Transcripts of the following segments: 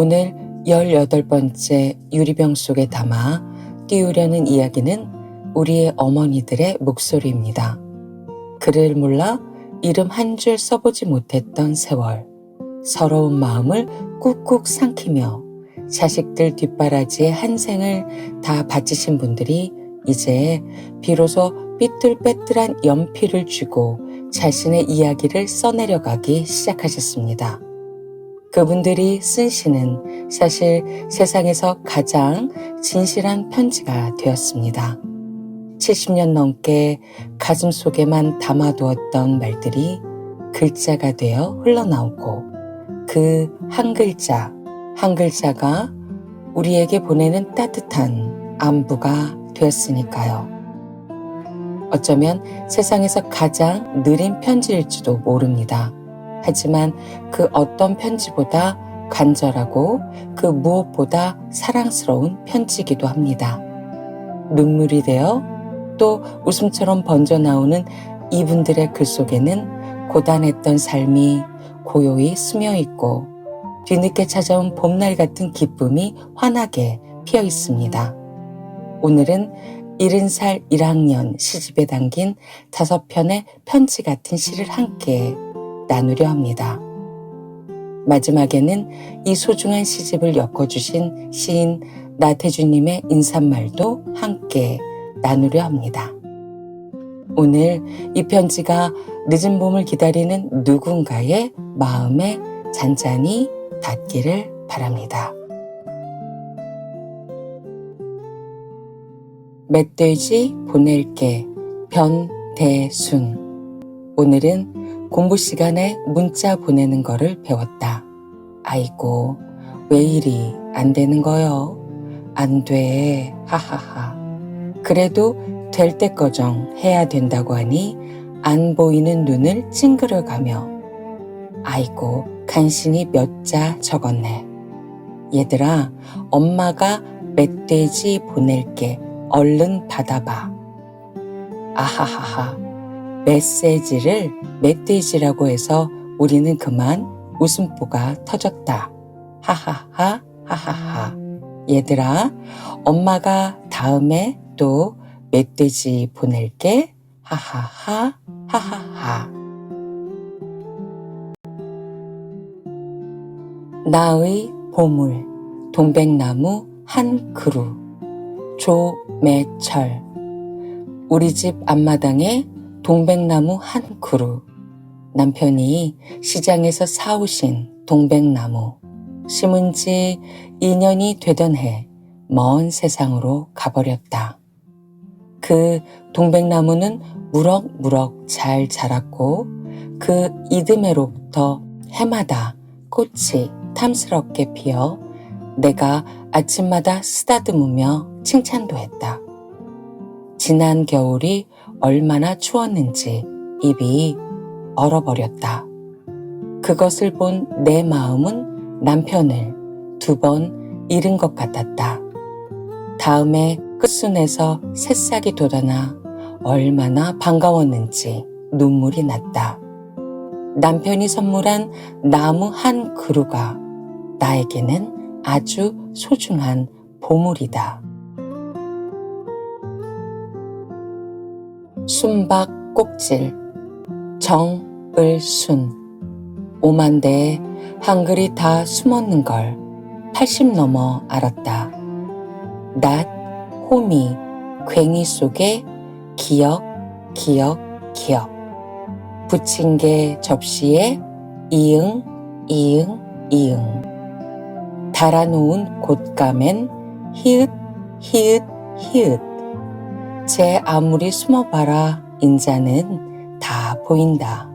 오늘 18번째 유리병 속에 담아 띄우려는 이야기는 우리의 어머니들의 목소리입니다. 글을 몰라 이름 한 줄 써보지 못했던 세월, 서러운 마음을 꾹꾹 삼키며 자식들 뒷바라지에 한 생을 다 바치신 분들이 이제 비로소 삐뚤빼뚤한 연필을 쥐고 자신의 이야기를 써내려가기 시작하셨습니다. 그분들이 쓴 시는 사실 세상에서 가장 진실한 편지가 되었습니다. 70년 넘게 가슴 속에만 담아두었던 말들이 글자가 되어 흘러나오고 그 한 글자, 한 글자가 우리에게 보내는 따뜻한 안부가 되었으니까요. 어쩌면 세상에서 가장 느린 편지일지도 모릅니다. 하지만 그 어떤 편지보다 간절하고 그 무엇보다 사랑스러운 편지이기도 합니다. 눈물이 되어 또 웃음처럼 번져 나오는 이분들의 글 속에는 고단했던 삶이 고요히 스며 있고 뒤늦게 찾아온 봄날 같은 기쁨이 환하게 피어 있습니다. 오늘은 70살 1학년 시집에 담긴 다섯 편의 편지 같은 시를 함께 나누려 합니다. 마지막에는 이 소중한 시집을 엮어주신 시인 나태주님의 인사말도 함께 나누려 합니다. 오늘 이 편지가 늦은 봄을 기다리는 누군가의 마음에 잔잔히 닿기를 바랍니다. 멧돼지 보낼게 변대순 오늘은 공부 시간에 문자 보내는 거를 배웠다. 아이고 왜 이리 안 되는 거요? 안 돼. 하하하. 그래도 될 때꺼정 해야 된다고 하니 안 보이는 눈을 찡그려가며 아이고 간신히 몇 자 적었네. 얘들아 엄마가 멧돼지 보낼게 얼른 받아봐. 아하하하 메시지를 멧돼지라고 해서 우리는 그만 웃음보가 터졌다. 하하하 하하하. 얘들아 엄마가 다음에 또 멧돼지 보낼게. 하하하 하하하. 나의 보물 동백나무 한 그루. 조매철. 우리 집 앞마당에 동백나무 한 그루 남편이 시장에서 사오신 동백나무 심은 지 2년이 되던 해 먼 세상으로 가버렸다. 그 동백나무는 무럭무럭 잘 자랐고 그 이듬해로부터 해마다 꽃이 탐스럽게 피어 내가 아침마다 쓰다듬으며 칭찬도 했다. 지난 겨울이 얼마나 추웠는지 입이 얼어버렸다. 그것을 본 내 마음은 남편을 두 번 잃은 것 같았다. 다음에 끝순에서 새싹이 돋아나 얼마나 반가웠는지 눈물이 났다. 남편이 선물한 나무 한 그루가 나에게는 아주 소중한 보물이다. 순박 꼭질 정을순 오만대에 한글이 다 숨었는 걸 80 넘어 알았다. 낫, 호미, 괭이 속에 기억, 기억, 기억. 게 접시에 이응, 이응, 이응. 달아놓은 곶감엔 히읗, 히읗, 히읗. 제 아무리 숨어봐라 인자는 다 보인다.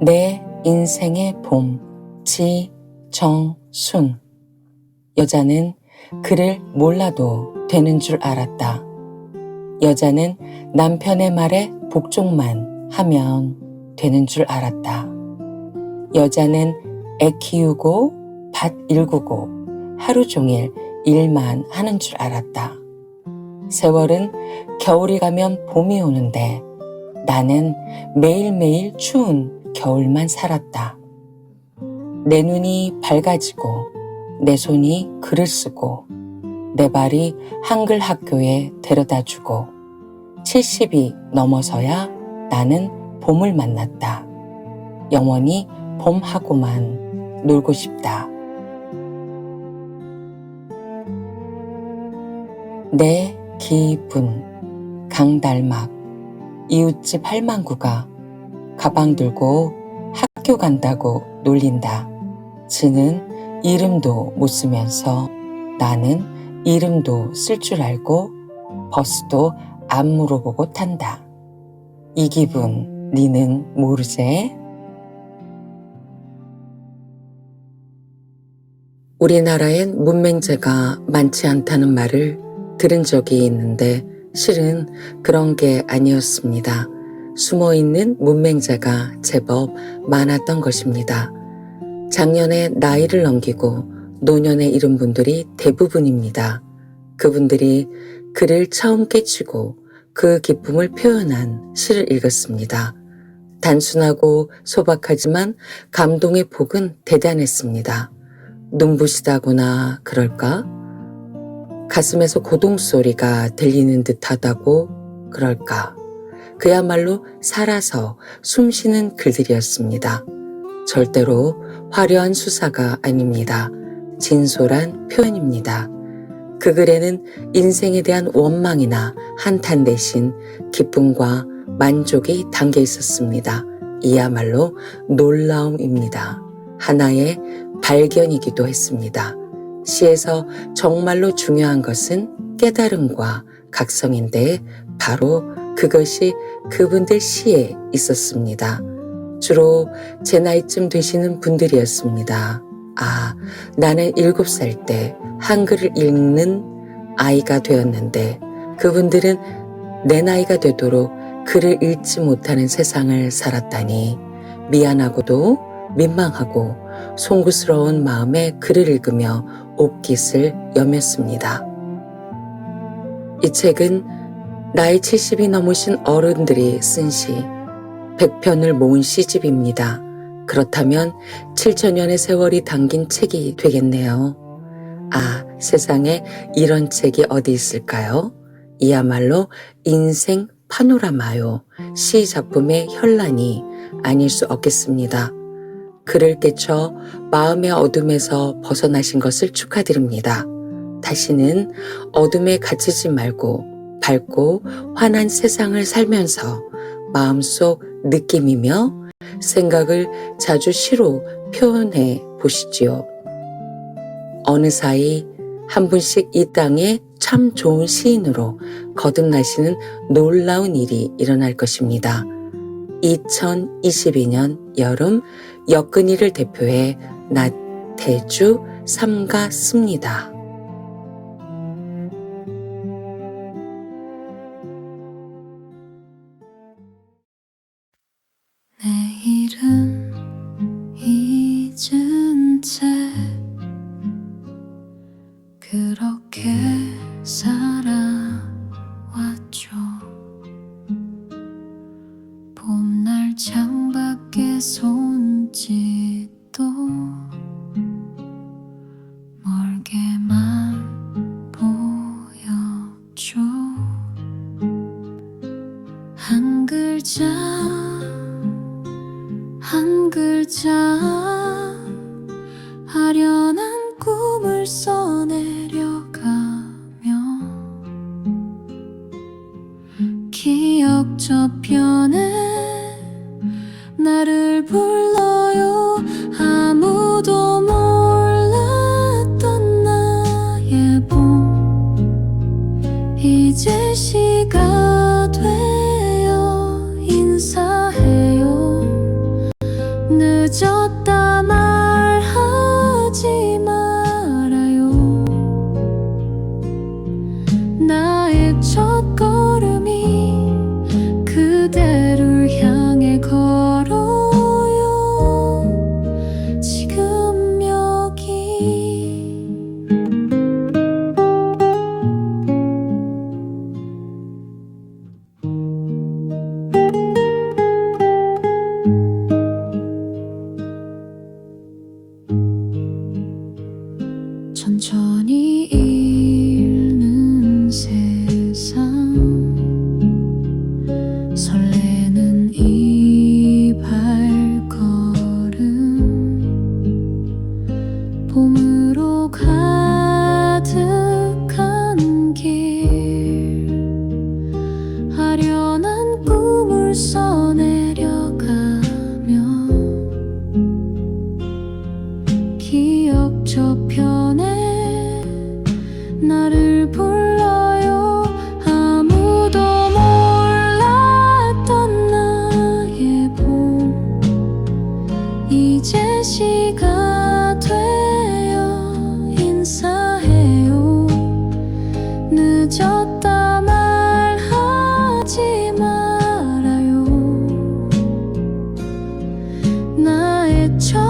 내 인생의 봄, 지 정 순. 여자는 그를 몰라도 되는 줄 알았다. 여자는 남편의 말에 복종만 하면 되는 줄 알았다. 여자는 애 키우고 밭 일구고 하루 종일 일만 하는 줄 알았다. 세월은 겨울이 가면 봄이 오는데 나는 매일매일 추운 겨울만 살았다. 내 눈이 밝아지고 내 손이 글을 쓰고 내 발이 한글 학교에 데려다 주고 70이 넘어서야 나는 봄을 만났다. 영원히 봄하고만 놀고 싶다. 내 기분 강달막 이웃집 할망구가 가방 들고 학교 간다고 놀린다. 지는 이름도 못 쓰면서 나는 이름도 쓸 줄 알고 버스도 안 물어보고 탄다. 이 기분 니는 모르제? 우리나라엔 문맹제가 많지 않다는 말을 들은 적이 있는데 실은 그런 게 아니었습니다. 숨어 있는 문맹자가 제법 많았던 것입니다. 작년에 나이를 넘기고 노년에 이른 분들이 대부분입니다. 그분들이 글을 처음 깨치고 그 기쁨을 표현한 시를 읽었습니다. 단순하고 소박하지만 감동의 폭은 대단했습니다. 눈부시다거나 그럴까? 가슴에서 고동 소리가 들리는 듯하다고 그럴까? 그야말로 살아서 숨쉬는 글들이었습니다. 절대로 화려한 수사가 아닙니다. 진솔한 표현입니다. 그 글에는 인생에 대한 원망이나 한탄 대신 기쁨과 만족이 담겨 있었습니다. 이야말로 놀라움입니다. 하나의 발견이기도 했습니다. 시에서 정말로 중요한 것은 깨달음과 각성인데 바로 그것이 그분들 시에 있었습니다. 주로 제 나이쯤 되시는 분들이었습니다. 아, 나는 일곱 살 때 한글을 읽는 아이가 되었는데 그분들은 내 나이가 되도록 글을 읽지 못하는 세상을 살았다니 미안하고도 민망하고 송구스러운 마음에 글을 읽으며 옷깃을 여몄습니다. 이 책은 나이 70이 넘으신 어른들이 쓴 시, 100편을 모은 시집입니다. 그렇다면 7천년의 세월이 담긴 책이 되겠네요. 아, 세상에 이런 책이 어디 있을까요? 이야말로 인생 파노라마요. 시 작품의 현란이 아닐 수 없겠습니다. 글을 깨쳐 마음의 어둠에서 벗어나신 것을 축하드립니다. 다시는 어둠에 갇히지 말고 밝고 환한 세상을 살면서 마음속 느낌이며 생각을 자주 시로 표현해 보시지요. 어느 사이 한 분씩 이 땅에 참 좋은 시인으로 거듭나시는 놀라운 일이 일어날 것입니다. 2022년 여름 역근이를 대표해 나태주 삼가 씁니다. 그렇게 살아왔죠 봄날 창밖에 손짓도 멀게만 보였죠 한 글자 한 글자 아련한 꿈을 써내 늦었다 말하 나를 불러요. 아무도 몰랐던 나의 봄. 이제 시가 되어 인사해요. 늦었다 말하지 말아요. 나의 첫